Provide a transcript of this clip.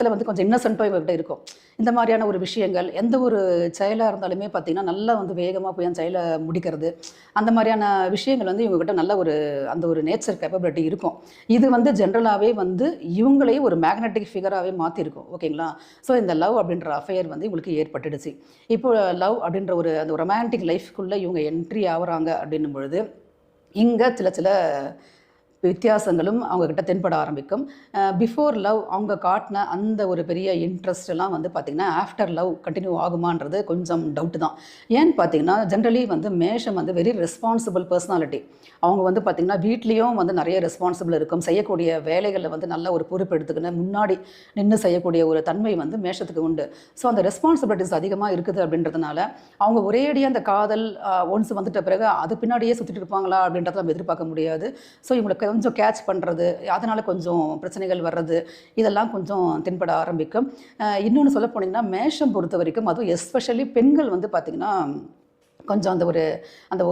இதில் வந்து கொஞ்சம் இன்னசென்ட்டாக இவங்ககிட்ட இருக்கும். இந்த மாதிரியான ஒரு விஷயங்கள் எந்த ஒரு செயலாக இருந்தாலுமே பார்த்தீங்கன்னா நல்லா வந்து வேகமாக போய் அந்த செயலை முடிக்கிறது அந்த மாதிரியான விஷயங்கள் வந்து இவங்ககிட்ட நல்ல ஒரு அந்த ஒரு நேச்சர் கேப்பபிலிட்டி இருக்கும். இது வந்து ஜென்ரலாகவே வந்து இவங்களையும் ஒரு மேக்னெட்டிக் ஃபிகராகவே மாற்றிருக்கும் ஓகேங்களா? ஸோ இந்த லவ் அப்படின்ற அஃபையர் வந்து இவங்களுக்கு ஏற்பட்டுடுச்சு. இப்போ லவ் அப்படின்ற ஒரு அந்த ரொமான்டிக் லைஃப்குள்ளே இவங்க என்ட்ரி ஆகுறாங்க அப்படின்னும் பொழுது இங்கே சில சில வித்தியாசங்களும் அவங்கக்கிட்ட தென்பட ஆரம்பிக்கும். பிஃபோர் லவ் அவங்க காட்டின அந்த ஒரு பெரிய இன்ட்ரெஸ்ட் எல்லாம் வந்து பார்த்திங்கன்னா ஆஃப்டர் லவ் கண்டினியூ ஆகுமான்றது கொஞ்சம் டவுட்டு தான். ஏன்னு பார்த்தீங்கன்னா ஜென்ரலி வந்து மேஷம் வந்து வெரி ரெஸ்பான்சிபிள் பர்சனாலிட்டி அவங்க வந்து பார்த்திங்கன்னா வீட்லேயும் வந்து நிறைய ரெஸ்பான்சிபிள் இருக்கும். செய்யக்கூடிய வேலைகளில் வந்து நல்ல ஒரு பொறுப்பு எடுத்துக்கின்னு முன்னாடி நின்று செய்யக்கூடிய ஒரு தன்மை வந்து மேஷத்துக்கு உண்டு. ஸோ அந்த ரெஸ்பான்சிபிலிட்டிஸ் அதிகமாக இருக்குது அப்படின்றதுனால அவங்க ஒரேடியாக அந்த காதல் ஒன்ஸ் வந்துட்ட பிறகு அது பின்னாடியே சுற்றிட்டு இருப்பாங்களா அப்படின்றத நம்ம எதிர்பார்க்க முடியாது. ஸோ இவங்களுக்கு கொஞ்சம் கேட்ச் பண்ணுறது அதனால் கொஞ்சம் பிரச்சனைகள் வர்றது இதெல்லாம் கொஞ்சம் தென்பட ஆரம்பிக்கும். இன்னொன்று சொல்ல போனீங்கன்னா மேஷம் பொறுத்த வரைக்கும் அதுவும் எஸ்பெஷலி பெண்கள் வந்து பார்த்திங்கன்னா கொஞ்சம் அந்த ஒரு அந்த ஒரு